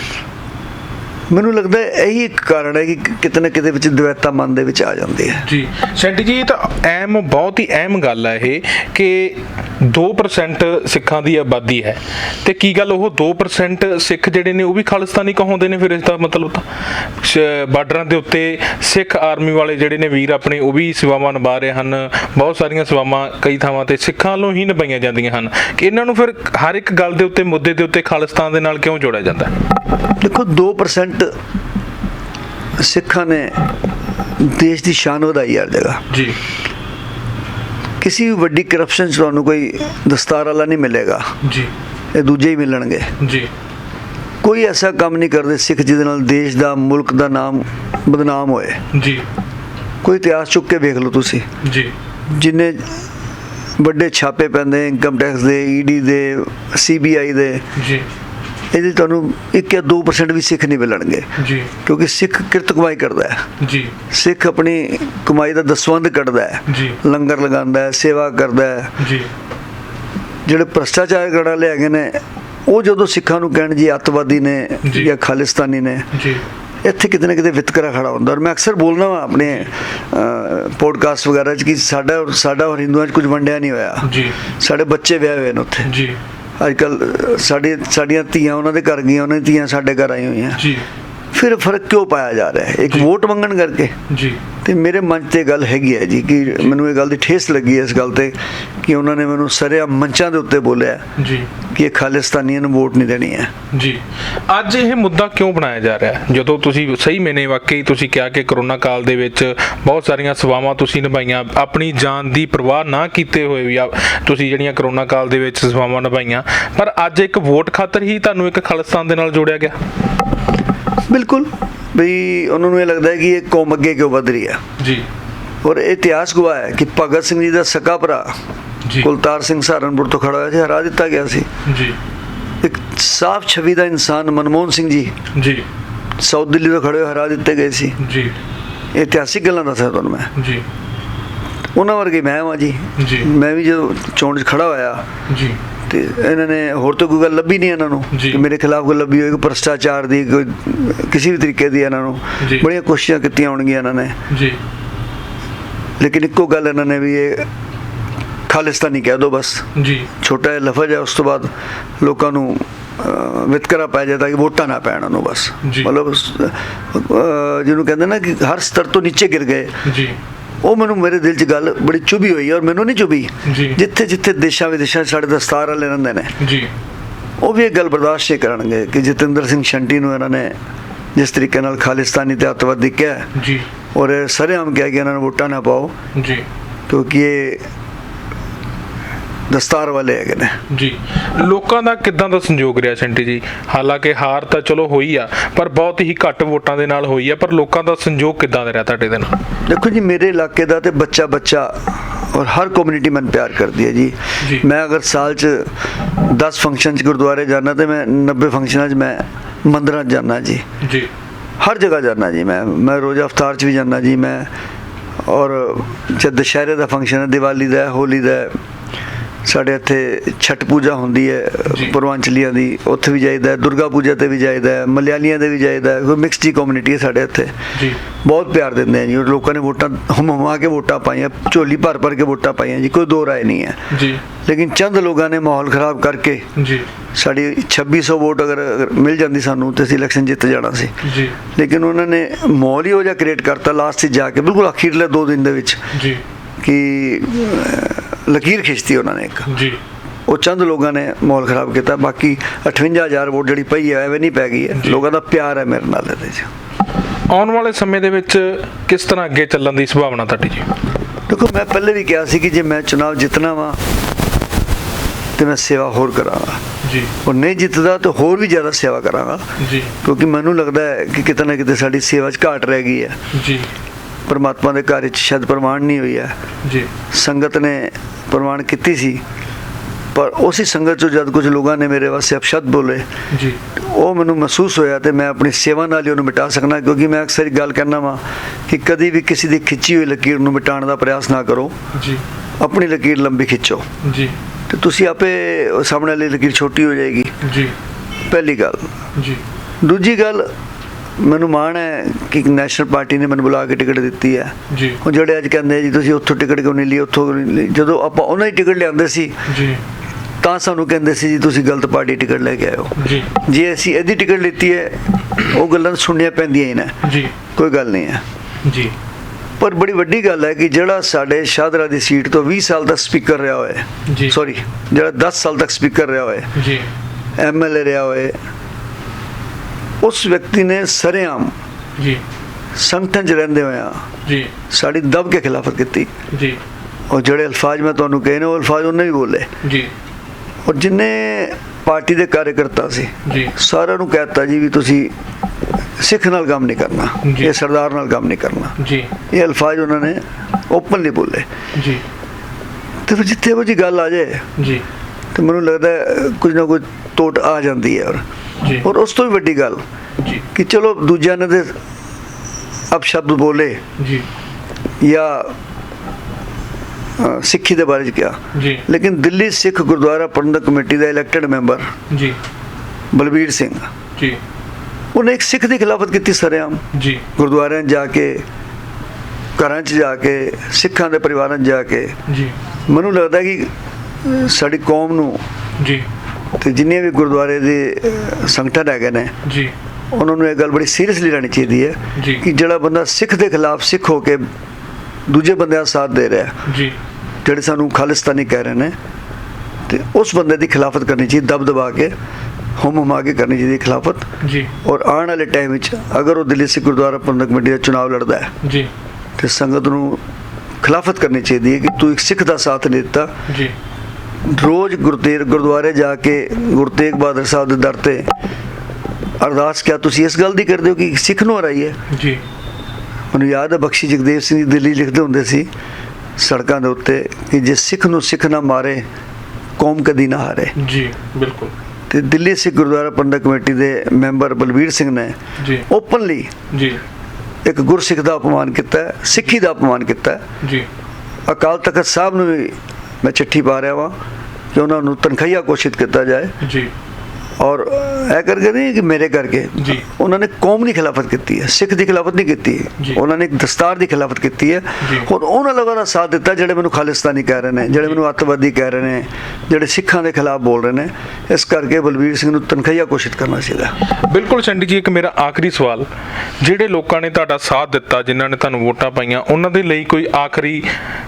[SPEAKER 1] ਮੈਨੂੰ ਲੱਗਦਾ ਹੈ ਇਹੀ ਇੱਕ ਕਾਰਨ ਹੈ ਕਿ ਕਿਤੇ ਨਾ ਕਿਤੇ ਵਿੱਚ ਦਵੈਤਾ ਮਨ ਦੇ ਵਿੱਚ ਆ ਜਾਂਦੀ ਹੈ।
[SPEAKER 3] ਜੀ। ਸੈਂਟੀ ਜੀ ਤਾਂ ਅਹਿਮ ਬਹੁਤ ਹੀ ਅਹਿਮ ਗੱਲ ਹੈ ਇਹ ਕਿ 2% ਸਿੱਖਾਂ ਦੀ ਆਬਾਦੀ ਹੈ। ਤੇ ਕੀ ਗੱਲ ਉਹ 2% ਸਿੱਖ ਜਿਹੜੇ ਨੇ ਉਹ ਵੀ ਖਾਲਿਸਤਾਨੀ ਕਹਾਉਂਦੇ ਨੇ ਫਿਰ ਇਸ ਦਾ ਮਤਲਬ ਤਾਂ? ਬਾਰਡਰਾਂ ਦੇ ਉੱਤੇ ਸਿੱਖ ਆਰਮੀ ਵਾਲੇ ਜਿਹੜੇ ਨੇ ਵੀਰ ਆਪਣੇ ਉਹ ਵੀ ਸੇਵਾਵਾਂ ਨਿਭਾ ਰਹੇ ਹਨ। ਬਹੁਤ ਸਾਰੀਆਂ ਸੇਵਾਵਾਂ ਕਈ ਥਾਵਾਂ ਤੇ ਸਿੱਖਾਂ ਵੱਲੋਂ ਹੀ ਨਿਭਾਈਆਂ ਜਾਂਦੀਆਂ ਹਨ। ਕਿ ਇਹਨਾਂ ਨੂੰ ਫਿਰ ਹਰ ਇੱਕ ਗੱਲ ਦੇ ਉੱਤੇ ਮੁੱਦੇ ਦੇ ਉੱਤੇ ਖਾਲਿਸਤਾਨ ਦੇ ਨਾਲ ਕਿਉਂ ਜੋੜਿਆ ਜਾਂਦਾ?
[SPEAKER 1] ਦੇਖੋ 2% ਸਿੱਖਾਂ ਨੇ ਦੇਸ਼ ਦੀ ਸ਼ਾਨ ਵਧਾਈ ਹਰ ਜਗ੍ਹਾ।
[SPEAKER 3] ਜੀ।
[SPEAKER 1] ਕਿਸੇ ਵੀ ਵੱਡੀ ਕਰਪਸ਼ਨ 'ਚ ਤੁਹਾਨੂੰ ਕੋਈ ਦਸਤਾਰ ਵਾਲਾ ਨਹੀਂ ਮਿਲੇਗਾ।
[SPEAKER 3] ਜੀ।
[SPEAKER 1] ਇਹ ਦੂਜੇ ਹੀ ਮਿਲਣਗੇ।
[SPEAKER 3] ਜੀ।
[SPEAKER 1] ਕੋਈ ਐਸਾ ਕੰਮ ਨਹੀਂ ਕਰਦੇ ਸਿੱਖ ਜਿਹਦੇ ਨਾਲ ਦੇਸ਼ ਦਾ ਮੁਲਕ ਦਾ ਨਾਮ ਬਦਨਾਮ ਹੋਏ।
[SPEAKER 3] ਜੀ।
[SPEAKER 1] ਕੋਈ ਇਤਿਹਾਸ ਚੁੱਕ ਕੇ ਵੇਖ ਲਓ ਤੁਸੀਂ।
[SPEAKER 3] ਜੀ।
[SPEAKER 1] ਜਿੰਨੇ ਵੱਡੇ ਛਾਪੇ ਪੈਂਦੇ ਇਨਕਮ ਟੈਕਸ ਦੇ ਈਡੀ ਦੇ ਸੀਬੀਆਈ ਦੇ।
[SPEAKER 3] ਜੀ।
[SPEAKER 1] ਇਹਦੇ ਤੁਹਾਨੂੰ 1 ਜਾਂ 2% ਵੀ ਸਿੱਖ ਨਹੀਂ ਮਿਲਣਗੇ।
[SPEAKER 3] ਜੀ।
[SPEAKER 1] ਕਿਉਂਕਿ ਸਿੱਖ ਕਿਰਤ ਕਮਾਈ ਕਰਦਾ ਹੈ।
[SPEAKER 3] ਜੀ।
[SPEAKER 1] ਸਿੱਖ ਆਪਣੀ ਕਮਾਈ ਦਾ ਦਸਵੰਧ ਕੱਢਦਾ ਹੈ।
[SPEAKER 3] ਜੀ।
[SPEAKER 1] ਲੰਗਰ ਲਗਾਉਂਦਾ ਹੈ ਸੇਵਾ ਕਰਦਾ ਹੈ।
[SPEAKER 3] ਜੀ।
[SPEAKER 1] ਜਿਹੜੇ ਭ੍ਰਸ਼ਟਾਚਾਰ ਕਰਨ ਵਾਲੇ ਹੈਗੇ ਨੇ ਉਹ ਜਦੋਂ ਸਿੱਖਾਂ ਨੂੰ ਕਹਿਣ ਜੀ ਅੱਤਵਾਦੀ ਨੇ
[SPEAKER 3] ਜੀ।
[SPEAKER 1] ਜਾਂ ਖਾਲਿਸਤਾਨੀ ਨੇ
[SPEAKER 3] ਜੀ।
[SPEAKER 1] ਇੱਥੇ ਕਿਤੇ ਨਾ ਕਿਤੇ ਵਿਤਕਰਾ ਖੜਾ ਹੁੰਦਾ। ਔਰ ਮੈਂ ਅਕਸਰ ਬੋਲਣਾ ਵਾਂ ਆਪਣੇ ਪੋਡਕਾਸਟ ਵਗੈਰਾ 'ਚ ਕਿ ਸਾਡਾ ਸਾਡਾ ਔਰ ਹਿੰਦੂਆਂ 'ਚ ਕੁਝ ਵੰਡਿਆ ਨਹੀਂ ਹੋਇਆ।
[SPEAKER 3] ਜੀ।
[SPEAKER 1] ਸਾਡੇ ਬੱਚੇ ਵਿਆਹੇ ਹੋਏ ਨੇ ਉੱਥੇ।
[SPEAKER 3] ਜੀ।
[SPEAKER 1] ਅੱਜ ਕੱਲ ਸਾਡੀ, ਸਾਡੀਆਂ ਧੀਆਂ ਉਹਨਾਂ ਦੇ ਘਰ ਗਈਆਂ, ਉਹਨਾਂ ਦੀਆਂ ਧੀਆਂ ਸਾਡੇ ਘਰ ਆਈ ਹੋਈਆਂ।
[SPEAKER 3] ਜੀ।
[SPEAKER 1] ਫਿਰ ਫ਼ਰਕ ਕਿਉਂ ਪਾਇਆ ਜਾ ਰਿਹਾ ਹੈ? ਇੱਕ। ਵੋਟ ਮੰਗਣ ਕਰਕੇ।
[SPEAKER 3] ਜੀ।
[SPEAKER 1] ਤੇ ਮੇਰੇ ਮਨ 'ਚ ਇਹ ਗੱਲ ਹੈਗੀ ਹੈ ਜੀ ਕਿ ਮੈਨੂੰ ਇਹ ਗੱਲ ਦੀ ਠੇਸ ਲੱਗੀ ਹੈ ਇਸ ਗੱਲ ਤੇ ਕਿ ਉਹਨਾਂ ਨੇ ਮੈਨੂੰ ਸਰਿਆ ਮੰਚਾਂ ਦੇ ਉੱਤੇ ਬੋਲਿਆ
[SPEAKER 3] ਜੀ।
[SPEAKER 1] ਕਿ ਇਹ ਖਾਲਿਸਤਾਨੀਆਂ ਨੂੰ ਵੋਟ ਨਹੀਂ ਦੇਣੀ ਹੈ।
[SPEAKER 3] ਜੀ। ਅੱਜ ਇਹ ਮੁੱਦਾ ਕਿਉਂ ਬਣਾਇਆ ਜਾ ਰਿਹਾ ਹੈ? ਜਦੋਂ ਤੁਸੀਂ ਸਹੀ ਮੈਨੇ ਵਾਕਈ ਤੁਸੀਂ ਕਿਹਾ ਕਿ ਕਰੋਨਾ ਕਾਲ ਦੇ ਵਿੱਚ ਬਹੁਤ ਸਾਰੀਆਂ ਸੇਵਾਵਾਂ ਤੁਸੀਂ ਨਿਭਾਈਆਂ ਆਪਣੀ ਜਾਨ ਦੀ ਪਰਵਾਹ ਨਾ ਕੀਤੇ ਹੋਏ ਵੀ ਤੁਸੀਂ ਜਿਹੜੀਆਂ ਕਰੋਨਾ ਕਾਲ ਦੇ ਵਿੱਚ ਸੇਵਾਵਾਂ ਨਿਭਾਈਆਂ ਪਰ ਅੱਜ ਇੱਕ ਵੋਟ ਖਾਤਰ ਹੀ ਤੁਹਾਨੂੰ ਇੱਕ ਖਾਲਿਸਤਾਨ ਦੇ ਨਾਲ ਜੋੜਿਆ ਗਿਆ।
[SPEAKER 1] ਬਿਲਕੁਲ। ਵੀ ਉਹਨਾਂ ਨੂੰ ਇਹ ਲੱਗਦਾ ਹੈ ਕਿ ਇਹ ਕੌਮ ਅੱਗੇ ਕਿਉਂ ਵਧ ਰਹੀ ਹੈ।
[SPEAKER 3] ਜੀ।
[SPEAKER 1] ਔਰ ਇਤਿਹਾਸ ਗਵਾਹ ਹੈ ਕਿ ਭਗਤ ਸਿੰਘ ਜੀ ਦਾ ਸਕਾ ਭਰਾ
[SPEAKER 3] ਜੀ।
[SPEAKER 1] ਕੁਲਤਾਰ ਸਿੰਘ ਸਹਾਰਨਪੁਰ ਤੋਂ ਖੜਾ ਹੋਇਆ ਸੀ ਹਰਾ ਦਿੱਤਾ ਗਿਆ ਸੀ।
[SPEAKER 3] ਜੀ।
[SPEAKER 1] ਇੱਕ ਸਾਫ਼ ਛਵੀ ਦਾ ਇਨਸਾਨ ਮਨਮੋਹਨ ਸਿੰਘ ਜੀ
[SPEAKER 3] ਜੀ।
[SPEAKER 1] ਸਾਊਥ ਦਿੱਲੀ ਤੋਂ ਖੜੇ ਹੋਏ ਹਰਾ ਦਿੱਤੇ ਗਏ ਸੀ।
[SPEAKER 3] ਜੀ।
[SPEAKER 1] ਇਤਿਹਾਸਿਕ ਗੱਲਾਂ ਦੱਸਿਆ ਤੁਹਾਨੂੰ ਮੈਂ।
[SPEAKER 3] ਜੀ।
[SPEAKER 1] ਉਹਨਾਂ ਵਰਗੇ ਮੈਂ ਹਾਂ ਜੀ।
[SPEAKER 3] ਜੀ।
[SPEAKER 1] ਮੈਂ ਵੀ ਜਦੋਂ ਚੋਣ 'ਚ ਖੜਾ ਹੋਇਆ
[SPEAKER 3] ਜੀ।
[SPEAKER 1] ਤੇ ਇਹਨਾਂ ਨੇ ਹੋਰ ਤਾਂ ਕੋਈ ਗੱਲ ਲੱਭੀ ਨਹੀਂ ਇਹਨਾਂ ਨੂੰ। ਕਿ ਮੇਰੇ ਖਿਲਾਫ ਕੋਈ ਲੱਭੀ ਹੋਈ ਕੋਈ ਭ੍ਰਸ਼ਟਾਚਾਰ ਦੀ ਕੋਈ ਕਿਸੇ ਵੀ ਤਰੀਕੇ ਦੀ ਇਹਨਾਂ ਨੂੰ। ਬੜੀਆਂ ਕੋਸ਼ਿਸ਼ਾਂ ਕੀਤੀਆਂ ਹੋਣਗੀਆਂ ਇਹਨਾਂ ਨੇ।
[SPEAKER 3] ਜੀ।
[SPEAKER 1] ਲੇਕਿਨ ਇੱਕੋ ਗੱਲ ਇਹਨਾਂ ਨੇ ਵੀ ਇਹ ਖਾਲਿਸਤਾਨੀ ਕਹਿ ਦੋ ਬਸ।
[SPEAKER 3] ਜੀ।
[SPEAKER 1] ਛੋਟਾ ਜਿਹਾ ਲਫ਼ਜ਼ ਹੈ ਉਸ ਤੋਂ ਬਾਅਦ ਲੋਕਾਂ ਨੂੰ ਵਿਤਕਰਾ ਪੈ ਜਾਂਦਾ ਕਿ ਵੋਟਾਂ ਨਾ ਪੈਣ ਉਹਨੂੰ ਬਸ। ਮਤਲਬ ਜਿਹਨੂੰ ਕਹਿੰਦੇ ਨਾ ਕਿ ਹਰ ਸਤਰ ਤੋਂ ਨੀਚੇ ਗਿਰ ਗਏ।
[SPEAKER 3] ਜੀ।
[SPEAKER 1] ਉਹ ਮੈਨੂੰ ਮੇਰੇ ਦਿਲ 'ਚ ਗੱਲ ਬੜੀ ਚੁਭੀ ਹੋਈ ਔਰ ਮੈਨੂੰ ਨਹੀਂ ਚੁਭੀ। ਜਿੱਥੇ ਜਿੱਥੇ ਦੇਸ਼ਾਂ ਵਿਦੇਸ਼ਾਂ ਸਾਡੇ ਦਸਤਾਰ ਵਾਲੇ ਰਹਿੰਦੇ ਨੇ।
[SPEAKER 3] ਜੀ।
[SPEAKER 1] ਉਹ ਵੀ ਇਹ ਗੱਲ ਬਰਦਾਸ਼ਤ ਨਹੀਂ ਕਰਨਗੇ ਕਿ ਜਤਿੰਦਰ ਸਿੰਘ ਸ਼ੰਟੀ ਨੂੰ ਇਹਨਾਂ ਨੇ ਜਿਸ ਤਰੀਕੇ ਨਾਲ ਖਾਲਿਸਤਾਨੀ ਤੇ ਅੱਤਵਾਦੀ ਕਿਹਾ।
[SPEAKER 3] ਜੀ।
[SPEAKER 1] ਔਰ ਸਰੇਆਮ ਕਿਹਾ ਕਿ ਇਹਨਾਂ ਨੂੰ ਵੋਟਾਂ ਨਾ ਪਾਓ।
[SPEAKER 3] ਜੀ।
[SPEAKER 1] ਕਿਉਂਕਿ ਇਹ ਦਸਤਾਰ ਵਾਲੇ ਹੈਗੇ ਨੇ।
[SPEAKER 3] ਜੀ। ਲੋਕਾਂ ਦਾ ਕਿੱਦਾਂ ਦਾ ਸੰਯੋਗ ਰਿਹਾ ਸੈਂਟੀ ਜੀ? ਹਾਲਾਂਕਿ ਹਾਰ ਤਾਂ ਚਲੋ ਹੋਈ ਆ ਪਰ ਬਹੁਤ ਹੀ ਘੱਟ ਵੋਟਾਂ ਦੇ ਨਾਲ ਹੋਈ ਆ ਪਰ ਲੋਕਾਂ ਦਾ ਸੰਯੋਗ ਕਿੱਦਾਂ ਦਾ ਰਿਹਾ ਤੁਹਾਡੇ ਦੇ ਨਾਲ?
[SPEAKER 1] ਦੇਖੋ ਜੀ ਮੇਰੇ ਇਲਾਕੇ ਦਾ ਤੇ ਬੱਚਾ ਬੱਚਾ ਔਰ ਹਰ ਕਮਿਊਨਿਟੀ ਮੈਨੂੰ ਪਿਆਰ ਕਰਦੀ ਹੈ ਜੀ। ਮੈਂ ਅਗਰ ਸਾਲ 'ਚ 10 ਫੰਕਸ਼ਨ 'ਚ ਗੁਰਦੁਆਰੇ ਜਾਣਾ ਤੇ ਮੈਂ 90 ਫੰਕਸ਼ਨਾਂ 'ਚ ਮੈਂ ਮੰਦਰਾਂ 'ਚ ਜਾਣਾ ਜੀ।
[SPEAKER 3] ਜੀ।
[SPEAKER 1] ਹਰ ਜਗ੍ਹਾ ਜਾਣਾ ਜੀ ਮੈਂ। ਮੈਂ ਰੋਜ਼ਾ ਅਫਤਾਰ 'ਚ ਵੀ ਜਾਣਾ ਜੀ ਮੈਂ। ਔਰ ਜਦ ਦੁਸ਼ਹਿਰੇ ਦਾ ਫੰਕਸ਼ਨ ਹੈ ਦੀਵਾਲੀ ਦਾ ਹੈ, ਹੋਲੀ ਦਾ ਹੈ, ਸਾਡੇ ਇੱਥੇ ਛਠ ਪੂਜਾ ਹੁੰਦੀ ਹੈ। ਪੂਰਵਾਂਚਲੀਆਂ ਦੀ ਉੱਥੇ ਵੀ ਜਾਈਦਾ ਹੈ, ਦੁਰਗਾ ਪੂਜਾ ਤੇ ਵੀ ਜਾਈਦਾ ਹੈ, ਮਲਿਆਲੀਆਂ ਦੇ ਵੀ ਜਾਈਦਾ ਹੈ। ਕੋਈ ਮਿਕਸ ਜੀ ਕਮਿਊਨਿਟੀ ਹੈ ਸਾਡੇ ਇੱਥੇ।
[SPEAKER 3] ਜੀ।
[SPEAKER 1] ਬਹੁਤ ਪਿਆਰ ਦਿੰਦੇ ਆ ਜੀ ਲੋਕਾਂ ਨੇ ਵੋਟਾਂ ਹਮ ਹਮਾ ਕੇ ਵੋਟਾਂ ਪਾਈਆਂ ਝੋਲੀ ਭਰ ਭਰ ਕੇ ਵੋਟਾਂ ਪਾਈਆਂ ਜੀ ਕੋਈ ਦੋ ਰਾਏ ਨਹੀਂ ਹੈ।
[SPEAKER 3] ਜੀ।
[SPEAKER 1] ਲੇਕਿਨ ਚੰਦ ਲੋਕਾਂ ਨੇ ਮਾਹੌਲ ਖਰਾਬ ਕਰਕੇ
[SPEAKER 3] ਜੀ।
[SPEAKER 1] ਸਾਡੀ 2600 ਵੋਟ ਅਗਰ ਮਿਲ ਜਾਂਦੀ ਸਾਨੂੰ ਤੇ ਅਸੀਂ ਇਲੈਕਸ਼ਨ ਜਿੱਤ ਜਾਣਾ ਸੀ।
[SPEAKER 3] ਜੀ।
[SPEAKER 1] ਲੇਕਿਨ ਉਹਨਾਂ ਨੇ ਮਾਹੌਲ ਹੀ ਉਹ ਜਿਹਾ ਕ੍ਰੀਏਟ ਕਰਤਾ ਲਾਸਟ 'ਚ ਜਾ ਕੇ ਬਿਲਕੁਲ ਅਖੀਰਲੇ ਦੋ ਦਿਨ ਦੇ ਵਿੱਚ
[SPEAKER 3] ਜੀ।
[SPEAKER 1] ਕਿ ਲਕੀਰ ਖਿੱਚਤੀ ਉਹਨਾਂ ਨੇ ਇੱਕ।
[SPEAKER 3] ਜੀ।
[SPEAKER 1] ਉਹ ਚੰਦ ਲੋਕਾਂ ਨੇ ਮਾਹੌਲ ਖਰਾਬ ਕੀਤਾ। ਬਾਕੀ 58000 ਵੋਟ ਜਿਹੜੀ ਪਈ ਹੈ ਐਵੇਂ ਨਹੀਂ ਪੈ ਗਈ ਹੈ। ਲੋਕਾਂ ਦਾ ਪਿਆਰ ਹੈ ਮੇਰੇ ਨਾਲ ਇਹਦੇ 'ਚ।
[SPEAKER 3] ਆਉਣ ਵਾਲੇ ਸਮੇਂ ਦੇ ਵਿੱਚ ਕਿਸ ਤਰ੍ਹਾਂ ਅੱਗੇ ਚੱਲਣ ਦੀ ਸੰਭਾਵਨਾ ਤੁਹਾਡੀ ਜੀ?
[SPEAKER 1] ਦੇਖੋ ਮੈਂ ਪਹਿਲੇ ਵੀ ਕਿਹਾ ਸੀ ਕਿ ਜੇ ਮੈਂ ਚੁਣਾਵ ਜਿੱਤਣਾ ਵਾ ਤੇ ਮੈਂ ਸੇਵਾ ਹੋਰ ਕਰਾਂਗਾ।
[SPEAKER 3] ਜੀ।
[SPEAKER 1] ਉਹ ਨਹੀਂ ਜਿੱਤਦਾ ਤਾਂ ਹੋਰ ਵੀ ਜ਼ਿਆਦਾ ਸੇਵਾ ਕਰਾਂਗਾ।
[SPEAKER 3] ਜੀ।
[SPEAKER 1] ਕਿਉਂਕਿ ਮੈਨੂੰ ਲੱਗਦਾ ਹੈ ਕਿ ਕਿਤੇ ਨਾ ਕਿਤੇ ਸਾਡੀ ਸੇਵਾ 'ਚ ਘਾਟ ਰਹਿ ਗਈ ਹੈ।
[SPEAKER 3] ਜੀ।
[SPEAKER 1] ਪਰਮਾਤਮਾ ਦੇ ਘਰ 'ਚ ਸ਼ਾਇਦ ਪ੍ਰਮਾਣ ਨਹੀਂ ਹੋਈ ਹੈ।
[SPEAKER 3] ਜੀ।
[SPEAKER 1] ਸੰਗਤ ਨੇ ਪ੍ਰਮਾਣ ਕੀਤੀ ਸੀ। ਪਰ ਉਸੇ ਸੰਗਤ 'ਚੋਂ ਜਦ ਕੁਝ ਲੋਕਾਂ ਨੇ ਮੇਰੇ ਵਾਸਤੇ ਅਪਸ਼ਬਦ ਬੋਲੇ
[SPEAKER 3] ਜੀ।
[SPEAKER 1] ਉਹ ਮੈਨੂੰ ਮਹਿਸੂਸ ਹੋਇਆ ਤੇ ਮੈਂ ਆਪਣੀ ਸੇਵਾ ਨਾਲ ਹੀ ਉਹਨੂੰ ਮਿਟਾ ਸਕਣਾ ਕਿਉਂਕਿ ਮੈਂ ਅਕਸਰ ਇੱਕ ਗੱਲ ਕਹਿਣਾ ਵਾਂ ਕਿ ਕਦੀ ਵੀ ਕਿਸੇ ਦੀ ਖਿੱਚੀ ਹੋਈ ਲਕੀਰ ਨੂੰ ਮਿਟਾਉਣ ਦਾ ਪ੍ਰਯਾਸ ਨਾ ਕਰੋ।
[SPEAKER 3] ਜੀ।
[SPEAKER 1] ਆਪਣੀ ਲਕੀਰ ਲੰਬੀ ਖਿੱਚੋ।
[SPEAKER 3] ਜੀ।
[SPEAKER 1] ਤੇ ਤੁਸੀਂ ਆਪੇ ਸਾਹਮਣੇ ਵਾਲੀ ਲਕੀਰ ਛੋਟੀ ਹੋ ਜਾਏਗੀ।
[SPEAKER 3] ਜੀ।
[SPEAKER 1] ਪਹਿਲੀ ਗੱਲ।
[SPEAKER 3] ਜੀ।
[SPEAKER 1] ਦੂਜੀ ਗੱਲ ਮੈਨੂੰ ਮਾਣ ਹੈ ਕਿ ਨੈਸ਼ਨਲ ਪਾਰਟੀ ਨੇ ਮੈਨੂੰ ਬੁਲਾ ਕੇ ਟਿਕਟ ਦਿੱਤੀ ਹੈ।
[SPEAKER 3] ਜੀ।
[SPEAKER 1] ਉਹ ਜਿਹੜੇ ਅੱਜ ਕਹਿੰਦੇ ਜੀ ਤੁਸੀਂ ਉੱਥੋਂ ਟਿਕਟ ਕਿਉਂ ਨਹੀਂ ਲਈ ਉੱਥੋਂ ਨਹੀਂ ਲਈ? ਜਦੋਂ ਆਪਾਂ ਉਹਨਾਂ ਦੀ ਟਿਕਟ ਲਿਆਂਦੇ ਸੀ
[SPEAKER 3] ਜੀ।
[SPEAKER 1] ਤਾਂ ਸਾਨੂੰ ਕਹਿੰਦੇ ਸੀ ਜੀ ਤੁਸੀਂ ਗਲਤ ਪਾਰਟੀ ਟਿਕਟ ਲੈ ਕੇ ਆਏ ਹੋ
[SPEAKER 3] ਜੀ।
[SPEAKER 1] ਜੇ ਅਸੀਂ ਇਹਦੀ ਟਿਕਟ ਲਿੱਤੀ ਹੈ ਉਹ ਗੱਲਾਂ ਸੁਣਨੀਆਂ ਪੈਂਦੀਆਂ ਹੀ ਨੇ।
[SPEAKER 3] ਜੀ।
[SPEAKER 1] ਕੋਈ ਗੱਲ ਨਹੀਂ ਹੈ।
[SPEAKER 3] ਜੀ।
[SPEAKER 1] ਪਰ ਬੜੀ ਵੱਡੀ ਗੱਲ ਹੈ ਕਿ ਜਿਹੜਾ ਸਾਡੇ ਸ਼ਾਹਦਰਾ ਦੀ ਸੀਟ ਤੋਂ 20 ਸਾਲ ਤੱਕ ਸਪੀਕਰ ਰਿਹਾ ਹੋਏ
[SPEAKER 3] ਜੀ।
[SPEAKER 1] ਸੌਰੀ ਜਿਹੜਾ 10 ਸਾਲ ਤੱਕ ਸਪੀਕਰ ਰਿਹਾ ਹੋਏ
[SPEAKER 3] ਜੀ।
[SPEAKER 1] ਐਮਐਲਏ ਰਿਹਾ ਹੋਏ ਉਸ ਵਿਅਕਤੀ ਨੇ ਸਰੇਆਮ
[SPEAKER 3] ਜੀ।
[SPEAKER 1] ਸੰਗਠਨ 'ਚ ਰਹਿੰਦੇ ਹੋਇਆ
[SPEAKER 3] ਜੀ।
[SPEAKER 1] ਸਾਡੀ ਦਬ ਕੇ ਖਿਲਾਫਤ ਕੀਤੀ।
[SPEAKER 3] ਜੀ।
[SPEAKER 1] ਔਰ ਜਿਹੜੇ ਅਲਫਾਜ਼ ਮੈਂ ਤੁਹਾਨੂੰ ਕਹੇ ਨੇ ਉਹ ਅਲਫਾਜ਼ ਉਹਨੇ ਵੀ ਬੋਲੇ।
[SPEAKER 3] ਜੀ।
[SPEAKER 1] ਔਰ ਜਿੰਨੇ ਪਾਰਟੀ ਦੇ ਕਾਰਜਕਰਤਾ ਸੀ
[SPEAKER 3] ਜੀ।
[SPEAKER 1] ਸਾਰਿਆਂ ਨੂੰ ਕਹਿਤਾ ਜੀ ਵੀ ਤੁਸੀਂ ਸਿੱਖ ਨਾਲ ਕੰਮ ਨਹੀਂ ਕਰਨਾ। ਇਹ ਸਰਦਾਰ ਨਾਲ ਕੰਮ ਨਹੀਂ ਕਰਨਾ।
[SPEAKER 3] ਜੀ।
[SPEAKER 1] ਇਹ ਅਲਫਾਜ਼ ਉਹਨਾਂ ਨੇ ਓਪਨਲੀ ਬੋਲੇ।
[SPEAKER 3] ਜੀ।
[SPEAKER 1] ਤੇ ਫਿਰ ਜਿੱਥੇ ਉਹ ਜੀ ਗੱਲ ਆ ਜਾਏ
[SPEAKER 3] ਜੀ।
[SPEAKER 1] ਤੇ ਮੈਨੂੰ ਲੱਗਦਾ ਕੁਝ ਨਾ ਕੁਝ ਟੋਟ ਆ ਜਾਂਦੀ ਹੈ ਔਰ ਔਰ ਉਸ ਤੋਂ ਵੀ ਵੱਡੀ ਗੱਲ
[SPEAKER 3] ਜੀ।
[SPEAKER 1] ਕਿ ਚਲੋ ਦੂਜਿਆਂ ਨੇ ਤੇ ਅਬ ਸ਼ਬਦ ਬੋਲੇ
[SPEAKER 3] ਜੀ।
[SPEAKER 1] ਜਾਂ ਸਿੱਖੀ ਦੇ ਬਾਰੇ ਚ ਕਿਹਾ।
[SPEAKER 3] ਜੀ।
[SPEAKER 1] ਲੇਕਿਨ ਦਿੱਲੀ ਸਿੱਖ ਗੁਰਦੁਆਰਾ ਪ੍ਰਬੰਧਕ ਕਮੇਟੀ ਦਾ ਇਲੈਕਟਡ ਮੈਂਬਰ
[SPEAKER 3] ਜੀ।
[SPEAKER 1] ਬਲਬੀਰ ਸਿੰਘ।
[SPEAKER 3] ਜੀ।
[SPEAKER 1] ਉਹਨੇ ਇੱਕ ਸਿੱਖ ਦੀ ਖਿਲਾਫਤ ਕੀਤੀ ਸਰੇਆਮ।
[SPEAKER 3] ਜੀ।
[SPEAKER 1] ਗੁਰਦੁਆਰਿਆਂ ਜਾ ਕੇ ਘਰਾਂ 'ਚ ਜਾ ਕੇ ਸਿੱਖਾਂ ਦੇ ਪਰਿਵਾਰਾਂ 'ਚ ਜਾ ਕੇ।
[SPEAKER 3] ਜੀ।
[SPEAKER 1] ਮੈਨੂੰ ਲੱਗਦਾ ਕਿ ਸਾਡੀ ਕੌਮ ਨੂੰ
[SPEAKER 3] ਜੀ।
[SPEAKER 1] ਤੇ ਜਿੰਨੇ ਵੀ ਗੁਰਦੁਆਰੇ ਦੇ ਸੰਗਠਨ ਹੈਗੇ ਨੇ
[SPEAKER 3] ਜੀ।
[SPEAKER 1] ਉਹਨਾਂ ਨੂੰ ਇਹ ਗੱਲ ਬੜੀ ਸੀਰੀਅਸਲੀ ਲੈਣੀ ਚਾਹੀਦੀ ਹੈ। ਕਿ ਜਿਹੜਾ ਬੰਦਾ ਸਿੱਖ ਦੇ ਖਿਲਾਫ ਸਿੱਖ ਹੋ ਕੇ ਦੂਜੇ ਬੰਦਿਆਂ ਦਾ ਸਾਥ ਦੇ ਰਿਹਾ
[SPEAKER 3] ਜੀ।
[SPEAKER 1] ਜਿਹੜੇ ਸਾਨੂੰ ਖਾਲਿਸਤਾਨੀ ਕਹਿ ਰਹੇ ਨੇ ਤੇ ਉਸ ਬੰਦੇ ਦੀ ਖਿਲਾਫਤ ਕਰਨੀ ਚਾਹੀਦੀ ਦਬ ਦਬਾ ਕੇ ਹਮ ਹਮਾ ਕੇ ਕਰਨੀ ਚਾਹੀਦੀ ਖਿਲਾਫਤ।
[SPEAKER 3] ਜੀ।
[SPEAKER 1] ਔਰ ਆਉਣ ਵਾਲੇ ਟਾਈਮ ਵਿੱਚ ਅਗਰ ਉਹ ਦਿੱਲੀ ਸਿੱਖ ਗੁਰਦੁਆਰਾ ਪ੍ਰਬੰਧਕ ਕਮੇਟੀ ਦਾ ਚੁਣਾਵ ਲੜਦਾ ਹੈ
[SPEAKER 3] ਜੀ।
[SPEAKER 1] ਤੇ ਸੰਗਤ ਨੂੰ ਖਿਲਾਫਤ ਕਰਨੀ ਚਾਹੀਦੀ ਹੈ ਕਿ ਤੂੰ ਇੱਕ ਸਿੱਖ ਦਾ ਸਾਥ ਨਹੀਂ ਦਿੱਤਾ।
[SPEAKER 3] ਜੀ।
[SPEAKER 1] ਰੋਜ਼ ਗੁਰਤੇਗ ਗੁਰਦੁਆਰੇ ਜਾ ਕੇ ਗੁਰੂ ਤੇਗ ਬਹਾਦਰ ਸਾਹਿਬ ਦੇ ਦਰ ਤੇ ਅਰਦਾਸ ਕਿਆ ਤੁਸੀਂ ਇਸ ਗੱਲ ਦੀ ਕਰਦੇ ਹੋ ਕਿ ਸਿੱਖ ਨੂੰ ਹਰਾਈ ਹੈ?
[SPEAKER 3] ਜੀ।
[SPEAKER 1] ਮੈਨੂੰ ਯਾਦ ਹੈ ਬਖਸ਼ੀ ਜਗਦੇਵ ਸਿੰਘ ਜੀ ਦਿੱਲੀ ਲਿਖਦੇ ਹੁੰਦੇ ਸੀ ਸੜਕਾਂ ਦੇ ਉੱਤੇ ਕਿ ਜੇ ਸਿੱਖ ਨੂੰ ਸਿੱਖ ਨਾ ਮਾਰੇ ਕੌਮ ਕਦੀ ਨਾ ਹਾਰੇ।
[SPEAKER 3] ਜੀ ਬਿਲਕੁਲ।
[SPEAKER 1] ਤੇ ਦਿੱਲੀ ਸਿੱਖ ਗੁਰਦੁਆਰਾ ਪ੍ਰਬੰਧਕ ਕਮੇਟੀ ਦੇ ਮੈਂਬਰ ਬਲਵੀਰ ਸਿੰਘ ਨੇ
[SPEAKER 3] ਜੀ।
[SPEAKER 1] ਓਪਨਲੀ
[SPEAKER 3] ਜੀ।
[SPEAKER 1] ਇੱਕ ਗੁਰਸਿੱਖ ਦਾ ਅਪਮਾਨ ਕੀਤਾ ਸਿੱਖੀ ਦਾ ਅਪਮਾਨ ਕੀਤਾ।
[SPEAKER 3] ਜੀ।
[SPEAKER 1] ਅਕਾਲ ਤਖਤ ਸਾਹਿਬ ਨੂੰ ਵੀ ਮੈਂ ਚਿੱਠੀ ਪਾ ਰਿਹਾ ਵਾਂ ਕਿ ਉਹਨਾਂ ਨੂੰ ਤਨਖਾਹੀਆ ਘੋਸ਼ਿਤ ਕੀਤਾ ਜਾਏ।
[SPEAKER 3] ਜੀ।
[SPEAKER 1] ਔਰ ਇਹ ਕਰਕੇ ਨਹੀਂ ਕਿ ਮੇਰੇ ਕਰਕੇ।
[SPEAKER 3] ਜੀ।
[SPEAKER 1] ਉਹਨਾਂ ਨੇ ਕੌਮ ਦੀ ਖਿਲਾਫਤ ਕੀਤੀ ਹੈ ਸਿੱਖ ਦੀ ਖਿਲਾਫਤ ਨਹੀਂ ਕੀਤੀ
[SPEAKER 3] ਜੀ।
[SPEAKER 1] ਉਹਨਾਂ ਨੇ ਇੱਕ ਦਸਤਾਰ ਦੀ ਖਿਲਾਫਤ ਕੀਤੀ ਹੈ।
[SPEAKER 3] ਜੀ।
[SPEAKER 1] ਔਰ ਉਹਨਾਂ ਲੋਕਾਂ ਦਾ ਸਾਥ ਦਿੱਤਾ ਜਿਹੜੇ ਮੈਨੂੰ ਖਾਲਿਸਤਾਨੀ ਕਹਿ ਰਹੇ ਨੇ ਜਿਹੜੇ ਮੈਨੂੰ ਅੱਤਵਾਦੀ ਕਹਿ ਰਹੇ ਨੇ ਜਿਹੜੇ ਸਿੱਖਾਂ ਦੇ ਖਿਲਾਫ ਬੋਲ ਰਹੇ ਨੇ। ਇਸ ਕਰਕੇ ਬਲਵੀਰ ਸਿੰਘ ਨੂੰ ਤਨਖਾਹੀਆ ਘੋਸ਼ਿਤ ਕਰਨਾ ਚਾਹੀਦਾ
[SPEAKER 3] ਬਿਲਕੁਲ ਚੰਡੀ ਜੀ ਇੱਕ ਮੇਰਾ ਆਖਰੀ ਸਵਾਲ। ਜਿਹੜੇ ਲੋਕਾਂ ਨੇ ਤੁਹਾਡਾ ਸਾਥ ਦਿੱਤਾ ਜਿਨ੍ਹਾਂ ਨੇ ਤੁਹਾਨੂੰ ਵੋਟਾਂ ਪਾਈਆਂ ਉਹਨਾਂ ਦੇ ਲਈ ਕੋਈ ਆਖਰੀ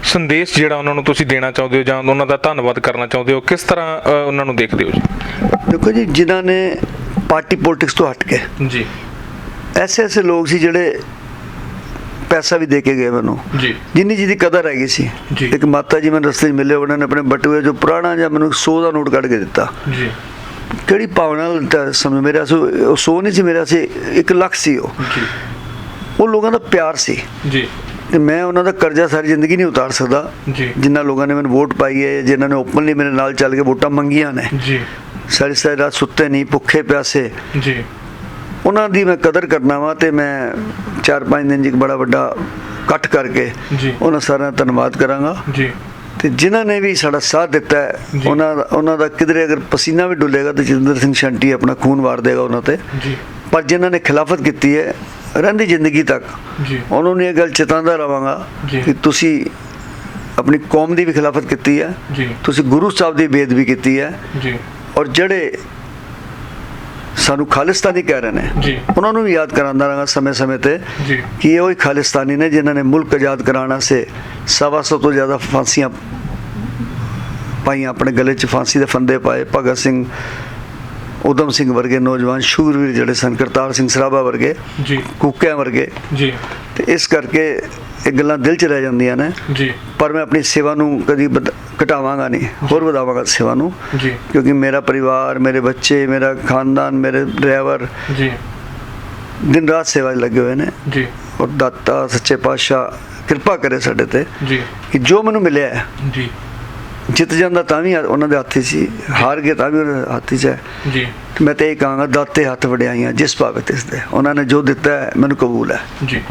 [SPEAKER 3] ਸੰਦੇਸ਼ ਜਿਹੜਾ ਉਹਨਾਂ ਨੂੰ ਤੁਸੀਂ ਦੇਣਾ ਚਾਹੁੰਦੇ ਹੋ ਜਾਂ ਉਹਨਾਂ ਦਾ ਧੰਨਵਾਦ ਕਰਨਾ ਚਾਹੁੰਦੇ ਹੋ ਕਿਸ ਤਰ੍ਹਾਂ ਉਹਨਾਂ ਨੂੰ ਦੇਖਦੇ ਹੋ
[SPEAKER 1] ਦੇਖੋ ਜੀ ਜਿਨ੍ਹਾਂ ਨੇ ਪਾਰਟੀ ਪੋਲਿਟਿਕਸ ਤੋਂ ਹਟ ਕੇ
[SPEAKER 3] ਜੀ।
[SPEAKER 1] ਐਸੇ ਐਸੇ ਲੋਕ ਸੀ ਜਿਹੜੇ ਪੈਸਾ ਵੀ ਦੇ ਕੇ ਗਏ ਮੈਨੂੰ।
[SPEAKER 3] ਜੀ।
[SPEAKER 1] ਜਿੰਨੀ ਜਿਹਦੀ ਕਦਰ ਹੈਗੀ ਸੀ।
[SPEAKER 3] ਜੀ।
[SPEAKER 1] ਇੱਕ ਮਾਤਾ ਜੀ ਮੈਨੂੰ ਰਸਤੇ 'ਚ ਮਿਲੇ ਉਹਨਾਂ ਨੇ ਆਪਣੇ ਬਟੂਏ ਜੋ ਪੁਰਾਣਾ ਜਿਹਾ ਮੈਨੂੰ 100 ਦਾ ਨੋਟ ਕੱਢ ਕੇ ਦਿੱਤਾ।
[SPEAKER 3] ਜੀ।
[SPEAKER 1] ਕਿਹੜੀ ਭਾਵਨਾ ਨਾਲ ਸਮਝ ਮੇਰਾ ਸੋ ਉਹ 100 ਨਹੀਂ ਸੀ ਮੇਰਾ ਸੀ 1 ਲੱਖ ਸੀ ਉਹ।
[SPEAKER 3] ਜੀ।
[SPEAKER 1] ਉਹ ਲੋਕਾਂ ਦਾ ਪਿਆਰ ਸੀ।
[SPEAKER 3] ਜੀ।
[SPEAKER 1] ਤੇ ਮੈਂ ਉਹਨਾਂ ਦਾ ਕਰਜ਼ਾ ਸਾਰੀ ਜ਼ਿੰਦਗੀ ਨਹੀਂ ਉਤਾਰ ਸਕਦਾ।
[SPEAKER 3] ਜੀ।
[SPEAKER 1] ਜਿਨ੍ਹਾਂ ਲੋਕਾਂ ਨੇ ਮੈਨੂੰ ਵੋਟ ਪਾਈ ਹੈ ਜਿਨ੍ਹਾਂ ਨੇ ਓਪਨਲੀ ਮੇਰੇ ਨਾਲ ਚੱਲ ਕੇ ਵੋਟਾਂ ਮੰਗੀਆਂ ਨੇ।
[SPEAKER 3] ਜੀ।
[SPEAKER 1] ਸਾਰੀ ਸਾਰੀ ਰਾਤ ਸੁੱਤੇ ਨਹੀਂ ਭੁੱਖੇ ਪਿਆਸੇ।
[SPEAKER 3] ਜੀ।
[SPEAKER 1] ਉਹਨਾਂ ਦੀ ਮੈਂ ਕਦਰ ਕਰਨਾ ਵਾ ਤੇ ਮੈਂ 4-5 ਦਿਨ ਇੱਕ ਬੜਾ ਵੱਡਾ ਇਕੱਠ ਕਰਕੇ
[SPEAKER 3] ਜੀ।
[SPEAKER 1] ਉਹਨਾਂ ਸਾਰਿਆਂ ਦਾ ਧੰਨਵਾਦ ਕਰਾਂਗਾ।
[SPEAKER 3] ਜੀ।
[SPEAKER 1] ਤੇ ਜਿਨ੍ਹਾਂ ਨੇ ਵੀ ਸਾਡਾ ਸਾਥ ਦਿੱਤਾ ਹੈ
[SPEAKER 3] ਜੀ।
[SPEAKER 1] ਉਹਨਾਂ ਉਹਨਾਂ ਦਾ ਕਿਧਰੇ ਅਗਰ ਪਸੀਨਾ ਵੀ ਡੁੱਲੇਗਾ ਤੇ ਜਤਿੰਦਰ ਸਿੰਘ ਸ਼ੰਟੀ ਆਪਣਾ ਖੂਨ ਵਾਰ ਦੇਗਾ ਉਹਨਾਂ ਤੇ।
[SPEAKER 3] ਜੀ।
[SPEAKER 1] ਪਰ ਜਿਨ੍ਹਾਂ ਨੇ ਖਿਲਾਫਤ ਕੀਤੀ ਹੈ ਰਹਿੰਦੀ ਜ਼ਿੰਦਗੀ ਤੱਕ
[SPEAKER 3] ਜੀ।
[SPEAKER 1] ਉਹਨਾਂ ਨੂੰ ਇਹ ਗੱਲ ਚੇਤਾਉਂਦਾ ਰਵਾਂਗਾ
[SPEAKER 3] ਜੀ।
[SPEAKER 1] ਕਿ ਤੁਸੀਂ ਆਪਣੀ ਕੌਮ ਦੀ ਵੀ ਖਿਲਾਫਤ ਕੀਤੀ ਹੈ
[SPEAKER 3] ਜੀ।
[SPEAKER 1] ਤੁਸੀਂ ਗੁਰੂ ਸਾਹਿਬ ਦੀ ਬੇਦਬੀ ਕੀਤੀ ਹੈ।
[SPEAKER 3] ਜੀ।
[SPEAKER 1] ਔਰ ਜਿਹੜੇ ਸਾਨੂੰ ਖਾਲਿਸਤਾਨੀ ਕਹਿ ਰਹੇ ਨੇ
[SPEAKER 3] ਜੀ।
[SPEAKER 1] ਉਹਨਾਂ ਨੂੰ ਵੀ ਯਾਦ ਕਰਾਉਂਦਾ ਰਹਾਂਗਾ ਸਮੇਂ-ਸਮੇਂ ਤੇ
[SPEAKER 3] ਜੀ।
[SPEAKER 1] ਕਿ ਇਹ ਉਹੀ ਖਾਲਿਸਤਾਨੀ ਨੇ ਜਿਨ੍ਹਾਂ ਨੇ ਮੁਲਕ ਆਜ਼ਾਦ ਕਰਾਉਣਾ ਸੇ ਸਵਾ ਸੌ ਤੋਂ ਜ਼ਿਆਦਾ ਫਾਂਸੀਆਂ ਪਾਈਆਂ ਆਪਣੇ ਗਲੇ 'ਚ ਫਾਂਸੀ ਦੇ ਫੰਦੇ ਪਾਏ। ਭਗਤ ਸਿੰਘ ਉਦਮ ਸਿੰਘ ਵਰਗੇ ਨੌਜਵਾਨ ਸ਼ੂਰਵੀਰ ਜਿਹੜੇ ਸਨ ਕਰਤਾਰ ਸਿੰਘ ਸਰਾਭਾ ਵਰਗੇ
[SPEAKER 3] ਜੀ।
[SPEAKER 1] ਕੂਕਿਆਂ ਵਰਗੇ।
[SPEAKER 3] ਜੀ।
[SPEAKER 1] ਤੇ ਇਸ ਕਰਕੇ ਇਹ ਗੱਲਾਂ ਦਿਲ 'ਚ ਰਹਿ ਜਾਂਦੀਆਂ ਨੇ।
[SPEAKER 3] ਜੀ।
[SPEAKER 1] ਪਰ ਮੈਂ ਆਪਣੀ ਸੇਵਾ ਨੂੰ ਕਦੀ ਘਟਾਵਾਂਗਾ ਨਹੀਂ। ਹੋਰ ਵਧਾਵਾਂਗਾ ਸੇਵਾ ਨੂੰ।
[SPEAKER 3] ਜੀ।
[SPEAKER 1] ਕਿਉਂਕਿ ਮੇਰਾ ਪਰਿਵਾਰ ਮੇਰੇ ਬੱਚੇ ਮੇਰਾ ਖਾਨਦਾਨ ਮੇਰੇ ਡਰਾਈਵਰ
[SPEAKER 3] ਜੀ।
[SPEAKER 1] ਦਿਨ ਰਾਤ ਸੇਵਾ 'ਚ ਲੱਗੇ ਹੋਏ ਨੇ।
[SPEAKER 3] ਜੀ।
[SPEAKER 1] ਔਰ ਦਾਤਾ ਸੱਚੇ ਪਾਤਸ਼ਾਹ ਕਿਰਪਾ ਕਰੇ ਸਾਡੇ ਤੇ
[SPEAKER 3] ਜੀ।
[SPEAKER 1] ਕਿ ਜੋ ਮੈਨੂੰ ਮਿਲਿਆ ਹੈ,
[SPEAKER 3] ਜੀ।
[SPEAKER 1] ਜਿੱਤ ਜਾਂਦਾ ਤਾਂ ਵੀ ਉਹਨਾਂ ਦੇ ਹੱਥ ਸੀ ਹਾਰ ਗਏ ਤਾਂ ਵੀ ਉਹਨਾਂ ਦੇ ਹੱਥ 'ਚ ਹੈ।
[SPEAKER 3] ਜੀ।
[SPEAKER 1] ਮੈਂ ਤੇ ਇਹ ਕਹਾਂਗਾ ਦਾਤੇ ਹੱਥ ਵਡਿਆਈਆਂ ਜਿਸ ਭਾਵੇਂ ਤਿਸ ਦੇ। ਉਹਨਾਂ ਨੇ ਜੋ ਦਿੱਤਾ ਹੈ ਮੈਨੂੰ ਕਬੂਲ ਹੈ।
[SPEAKER 3] ਜੀ।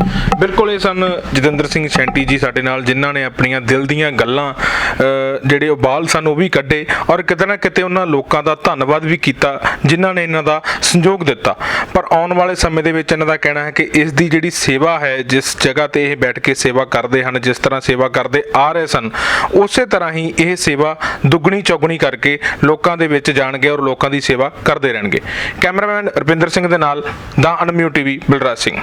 [SPEAKER 3] ਬਿਲਕੁਲ ਇਹ ਸਨ ਜਤਿੰਦਰ ਸਿੰਘ ਸੈਂਟੀ ਜੀ ਸਾਡੇ ਨਾਲ ਜਿਨ੍ਹਾਂ ਨੇ ਆਪਣੀਆਂ ਦਿਲ ਦੀਆਂ ਗੱਲਾਂ ਅ, ਜਿਹੜੇ ਉਬਾਲ ਸਨ ਉਹ ਵੀ ਕੱਢੇ ਔਰ ਕਿਤੇ ਨਾ ਕਿਤੇ ਉਹਨਾਂ ਲੋਕਾਂ ਦਾ ਧੰਨਵਾਦ ਵੀ ਕੀਤਾ ਜਿਨ੍ਹਾਂ ਨੇ ਇਹਨਾਂ ਦਾ ਸੰਯੋਗ ਦਿੱਤਾ। ਪਰ ਆਉਣ ਵਾਲੇ ਸਮੇਂ ਦੇ ਵਿੱਚ ਇਹਨਾਂ ਦਾ ਕਹਿਣਾ ਹੈ ਕਿ ਇਸ ਦੀ ਜਿਹੜੀ ਸੇਵਾ ਹੈ ਜਿਸ ਜਗ੍ਹਾ ਤੇ ਇਹ ਬੈਠ ਕੇ ਸੇਵਾ ਕਰਦੇ ਹਨ ਜਿਸ ਤਰ੍ਹਾਂ ਸੇਵਾ ਕਰਦੇ ਆ ਰਹੇ ਸਨ ਉਸੇ ਤਰ੍ਹਾਂ ਹੀ ਇਹ ਸੇਵਾ ਦੁੱਗਣੀ ਚੌਗਣੀ ਕਰਕੇ ਲੋਕਾਂ ਦੇ ਵਿੱਚ ਜਾਣਗੇ ਔਰ ਲੋਕਾਂ ਦੀ ਸੇਵਾ ਕਰਦੇ ਰਹਿਣਗੇ। ਕੈਮਰਾਮੈਨ ਰਵਿੰਦਰ ਸਿੰਘ ਦੇ ਨਾਲ ਦਾ ਅਨਮਿਊ ਟੀਵੀ ਬਲਰਾਜ ਸਿੰਘ।